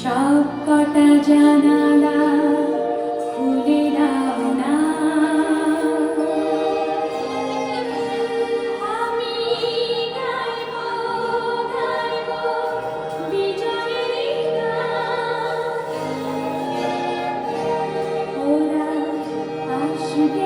সব কটা জানালা to me.